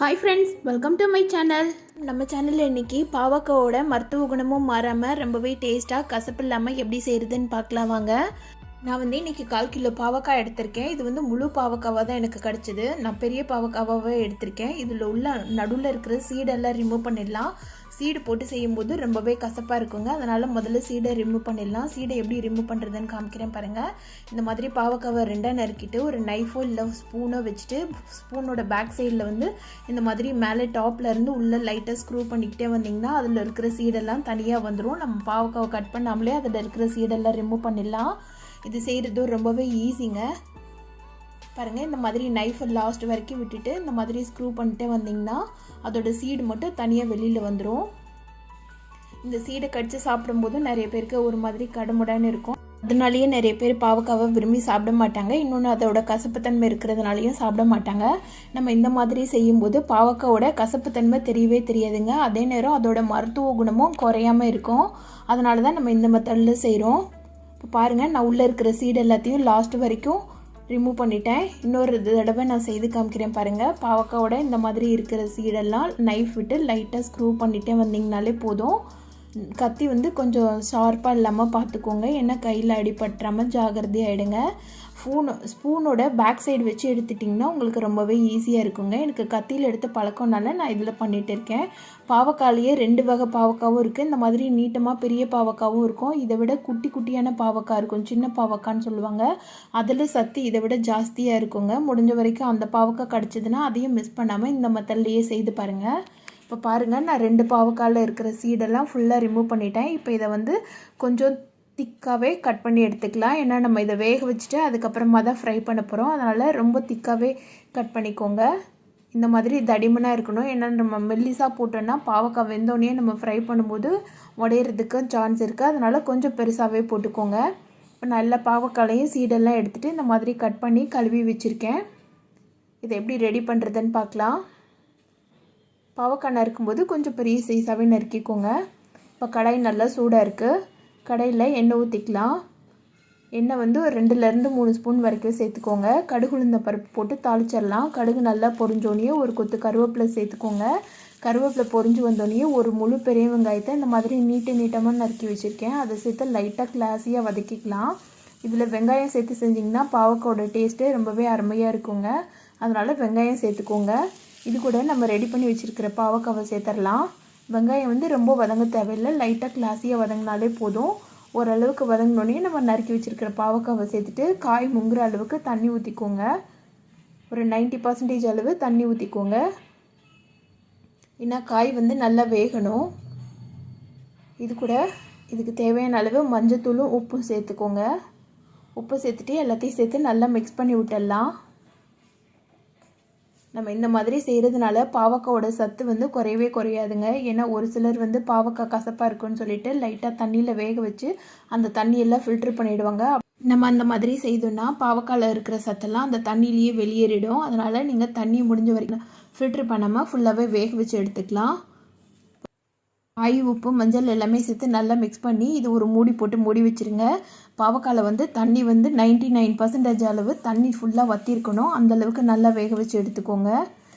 Hi friends welcome to my channel நம்ம சேனலில் இன்னைக்கு பாவக்காவோட மருத்துவ குணமும் மாறாமல் ரொம்பவே டேஸ்ட்டாக கசப்பு இல்லாமல் எப்படி செய்கிறதுன்னு பார்க்கலாம் வாங்க. நான் வந்து இன்னைக்கு கால் கிலோ பாவக்காய் எடுத்திருக்கேன். இது வந்து முழு பாவக்காவாக தான் எனக்கு கிடச்சிது. நான் பெரிய பாவக்காவாகவே எடுத்திருக்கேன். இதில் உள்ள நடுவில் இருக்கிற சீடெல்லாம் ரிமூவ் பண்ணிடலாம். சீடு போட்டு செய்யும்போது ரொம்பவே கசப்பாக இருக்குங்க. அதனால் முதல்ல சீடை ரிமூவ் பண்ணிடலாம். சீடை எப்படி ரிமூவ் பண்ணுறதுன்னு காமிக்கிறேன் பாருங்கள் இந்த மாதிரி பாவக்காவை ரெண்டாக நறுக்கிட்டு ஒரு நைஃபோ இல்லை ஸ்பூனோ வச்சுட்டு ஸ்பூனோட பேக் சைடில் வந்து இந்த மாதிரி மேலே டாப்லேருந்து உள்ளே லைட்டாக ஸ்க்ரூ பண்ணிக்கிட்டே வந்தீங்கன்னா அதில் இருக்கிற சீடெல்லாம் தனியாக வந்துடும் நம்ம பாவக்காவை கட் பண்ணாமலே அதில் இருக்கிற சீடெல்லாம் ரிமூவ் பண்ணிடலாம். இது செய்கிறதும் ரொம்பவே ஈஸிங்க பாருங்கள் இந்த மாதிரி நைஃபை லாஸ்ட் வரைக்கும் விட்டுட்டு இந்த மாதிரி ஸ்க்ரூ பண்ணிட்டே வந்தீங்கன்னா அதோட சீடு மட்டும் தனியாக வெளியில் வந்துடும் இந்த சீடை கடித்து சாப்பிடும்போது நிறைய பேருக்கு ஒரு மாதிரி கடுமுடான்னு இருக்கும். அதனாலேயே நிறைய பேர் பாவக்காவை விரும்பி சாப்பிட மாட்டாங்க. இன்னொன்று அதோட கசப்புத்தன்மை இருக்கிறதுனாலையும் சாப்பிட மாட்டாங்க. நம்ம இந்த மாதிரி செய்யும்போது பாவக்காவோட கசப்புத்தன்மை தெரியவே தெரியாதுங்க. அதே நேரம் அதோட மருத்துவ குணமும் குறையாம இருக்கும். அதனால தான் நம்ம இந்த மெத்தடில் செய்கிறோம் இப்போ பாருங்கள் நான் உள்ளே இருக்கிற சீடு எல்லாத்தையும் லாஸ்ட் வரைக்கும் ரிமூவ் பண்ணிட்டேன். இன்னொரு தடவை நான் செய்து காமிக்கிறேன் பாருங்கள் பாவக்காவோட இந்த மாதிரி இருக்கிற சீடெல்லாம் நைஃப் விட்டு லைட்டாக ஸ்க்ரூ பண்ணிட்டே வந்தீங்கனாலே போதும். கத்தி வந்து கொஞ்சம் ஷார்ப்பாக இல்லாமல் பார்த்துக்கோங்க ஏன்னா கையில் அடிபட்டுறாமல் ஜாகிரதையாகிடுங்க ஸ்பூன் ஸ்பூனோட பேக் சைடு வச்சு எடுத்துட்டிங்கன்னா உங்களுக்கு ரொம்பவே ஈஸியாக இருக்குங்க. எனக்கு கத்தியில் எடுத்த பழக்கம்னால நான் இதில் பண்ணிகிட்டு இருக்கேன். பாவக்காயிலேயே ரெண்டு வகை பாவக்காவும் இருக்குது இந்த மாதிரி நீட்டமாக பெரிய பாவக்காவும் இருக்கும். இதை விட குட்டி குட்டியான பாவக்காய் இருக்கும். சின்ன பாவக்கான்னு சொல்லுவாங்க. அதில் சத்து இதை விட ஜாஸ்தியாக இருக்குங்க. முடிஞ்ச வரைக்கும் அந்த பாவக்காய் கிடச்சிதுன்னா அதையும் மிஸ் பண்ணாமல் இந்த மெத்தட்லேயே செய்து பாருங்கள் இப்போ பாருங்கள் நான் ரெண்டு பாவக்காயில் இருக்கிற சீடெல்லாம் ஃபுல்லாக ரிமூவ் பண்ணிட்டேன். இப்போ இதை வந்து கொஞ்சம் திக்காகவே கட் பண்ணி எடுத்துக்கலாம். ஏன்னா நம்ம இதை வேக வச்சுட்டு அதுக்கப்புறமா தான் ஃப்ரை பண்ண போகிறோம் அதனால் ரொம்ப திக்காகவே கட் பண்ணிக்கோங்க. இந்த மாதிரி தடிமனாக இருக்கணும். ஏன்னா நம்ம மெல்லிஸாக போட்டோன்னா பாவக்காய் வெந்தோடனே நம்ம ஃப்ரை பண்ணும்போது உடையிறதுக்கு சான்ஸ் இருக்குது அதனால் கொஞ்சம் பெருசாகவே போட்டுக்கோங்க. இப்போ நல்ல பாவக்காலையும் சீடெல்லாம் எடுத்துகிட்டு இந்த மாதிரி கட் பண்ணி கழுவி வச்சுருக்கேன். இதை எப்படி ரெடி பண்ணுறதுன்னு பார்க்கலாம். பாவக்காய் நறுக்கும்போது கொஞ்சம் பெரிய சைஸாகவே நறுக்கிக்கோங்க. இப்போ கடாய் நல்லா சூடாக இருக்குது கடையில் எண்ணெய் ஊற்றிக்கலாம் எண்ணெய் வந்து ஒரு ரெண்டுலேருந்து மூணு ஸ்பூன் வரைக்கும் சேர்த்துக்கோங்க. கடுகு உளுந்த பருப்பு போட்டு தாளிச்சிடலாம். கடுகு நல்லா பொரிஞ்சோடனே ஒரு கொத்து கருவேப்பிலை சேர்த்துக்கோங்க. கருவேப்பிலை பொரிஞ்சு வந்தோடனே ஒரு முழு பெரிய வெங்காயத்தை இந்த மாதிரி நீட்டு நீட்டமாக நறுக்கி வச்சுருக்கேன். அதை சேர்த்து லைட்டாக கிளாஸியாக வதக்கிக்கலாம். இதில் வெங்காயம் சேர்த்து செஞ்சிங்கன்னா பாவக்காயோட டேஸ்ட்டே ரொம்பவே அருமையாக இருக்குங்க. அதனால் வெங்காயம் சேர்த்துக்கோங்க. இது கூட நம்ம ரெடி பண்ணி வச்சுருக்கிற பாவக்காவை சேர்த்துடலாம் வெங்காயம் வந்து ரொம்ப வதங்க தேவையில்லை. லைட்டாக கிளாஸியாக வதங்கினாலே போதும். ஓரளவுக்கு வதங்கினோடனே நம்ம நறுக்கி வச்சுருக்கிற பாவக்காவை சேர்த்துட்டு காய் முங்குற அளவுக்கு தண்ணி ஊற்றிக்கோங்க ஒரு நைன்ட்டி பர்சன்டேஜ் அளவு தண்ணி ஊற்றிக்கோங்க ஏன்னா காய் வந்து நல்லா வேகணும். இது கூட இதுக்கு தேவையான அளவு மஞ்சத்தூளும் உப்பும் சேர்த்துக்கோங்க. உப்பு சேர்த்துட்டு எல்லாத்தையும் சேர்த்து நல்லா மிக்ஸ் பண்ணி விட்டுடலாம். நம்ம இந்த மாதிரி செய்கிறதுனால பாவக்காவோட சத்து வந்து குறையவே குறையாதுங்க. ஏன்னா ஒரு சிலர் வந்து பாவக்காய் கசப்பாக இருக்குன்னு சொல்லிட்டு லைட்டாக தண்ணியில் வேக வச்சு அந்த தண்ணியெல்லாம் ஃபில்ட்ரு பண்ணிவிடுவாங்க நம்ம அந்த மாதிரி செய்தோம்னா பாவக்காயில் இருக்கிற சத்தெல்லாம் அந்த தண்ணியிலேயே வெளியேறிடும். அதனால் நீங்கள் தண்ணி முடிஞ்ச வரைக்கும் ஃபில்ட்ரு பண்ணாமல் ஃபுல்லாகவே வேக வச்சு எடுத்துக்கலாம். ஆய் உப்பு மஞ்சள் எல்லாமே சேர்த்து நல்லா மிக்ஸ் பண்ணி இது ஒரு மூடி போட்டு மூடி வச்சுருங்க. பாவக்காயில் வந்து தண்ணி வந்து நைன்ட்டி நைன் பர்சன்டேஜ் அளவு தண்ணி ஃபுல்லாக வற்றிருக்கணும் அந்தளவுக்கு நல்லா வேக வச்சு எடுத்துக்கோங்க.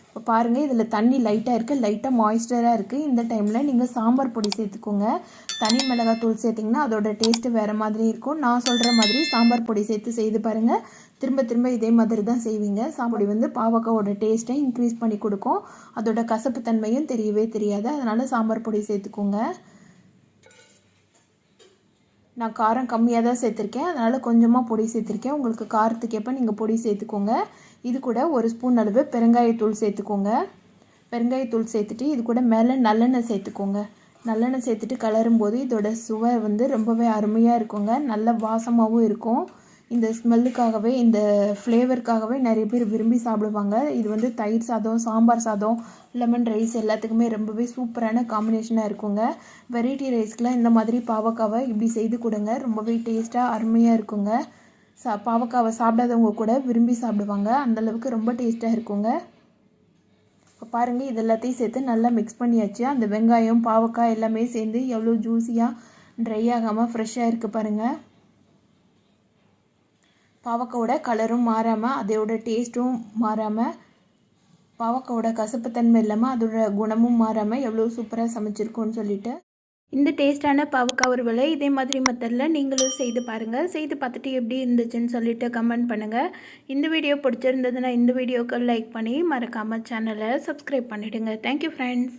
இப்போ பாருங்கள் இதில் தண்ணி லைட்டாக இருக்குது லைட்டாக மாய்ஸ்டராக இருக்குது இந்த டைமில் நீங்கள் சாம்பார் பொடி சேர்த்துக்கோங்க. தனி மிளகாத்தூள் சேர்த்திங்கன்னா அதோட டேஸ்ட்டு வேறு மாதிரி இருக்கும். நான் சொல்கிற மாதிரி சாம்பார் பொடி சேர்த்து செய்து பாருங்கள் திரும்ப திரும்ப இதே மாதிரி தான் செய்வீங்க. சாம்பொடி வந்து பாவக்காவோட டேஸ்ட்டை இன்க்ரீஸ் பண்ணி கொடுக்கும். அதோட கசப்பு தன்மையும் தெரியவே தெரியாது. அதனால் சாம்பார் பொடி சேர்த்துக்கோங்க. நான் காரம் கம்மியாக தான் சேர்த்துருக்கேன். அதனால் கொஞ்சமாக பொடி சேர்த்துருக்கேன். உங்களுக்கு காரத்துக்கேற்ப நீங்கள் பொடி சேர்த்துக்கோங்க. இது கூட ஒரு ஸ்பூன் அளவு பெருங்காயத்தூள் சேர்த்துக்கோங்க. பெருங்காயத்தூள் சேர்த்துட்டு இது கூட மேலே நல்லெண்ணெய் சேர்த்துக்கோங்க. நல்லெண்ணெய் சேர்த்துட்டு கலரும் போது இதோட சுவை வந்து ரொம்பவே அருமையாக இருக்குங்க. நல்ல வாசமாகவும் இருக்கும். இந்த ஸ்மெல்லுக்காகவே இந்த ஃப்ளேவருக்காகவே நிறைய பேர் விரும்பி சாப்பிடுவாங்க. இது வந்து தயிர் சாதம் சாம்பார் சாதம் லெமன் ரைஸ் எல்லாத்துக்குமே ரொம்பவே சூப்பரான காம்பினேஷனாக இருக்குங்க. வெரைட்டி ரைஸ்க்கெலாம் இந்த மாதிரி பாவக்காவை இப்படி செய்து கொடுங்க. ரொம்பவே டேஸ்ட்டாக அருமையாக இருக்குங்க. சா பாவக்காவை சாப்பிடாதவங்க கூட விரும்பி சாப்பிடுவாங்க. அந்தளவுக்கு ரொம்ப டேஸ்ட்டாக இருக்குங்க. இப்போ பாருங்கள் இது எல்லாத்தையும் சேர்த்து நல்லா மிக்ஸ் பண்ணியாச்சு. அந்த வெங்காயம் பாவக்காய் எல்லாமே சேர்ந்து எவ்வளோ ஜூஸியாக ட்ரை ஆகாமல் ஃப்ரெஷ்ஷாக இருக்குது பாருங்கள் பாவக்காவோட கலரும் மாறாமல் அதோட டேஸ்ட்டும் மாறாமல் பாவக்காவோட கசப்புத்தன்மை இல்லாமல் அதோட குணமும் மாறாமல் எவ்வளோ சூப்பராக சமைச்சிருக்கோன்னு சொல்லிட்டு. இந்த டேஸ்டான பாவக்காய் உருவலை இதே மாதிரி மெத்தடில் நீங்களும் செய்து பாருங்கள் செய்து பார்த்துட்டு எப்படி இருந்துச்சுன்னு சொல்லிட்டு கமெண்ட் பண்ணுங்கள் இந்த வீடியோ பிடிச்சிருந்ததுன்னா இந்த வீடியோக்கு லைக் பண்ணி மறக்காமல் சேனலை சப்ஸ்கிரைப் பண்ணிவிடுங்க தேங்க்யூ ஃப்ரெண்ட்ஸ்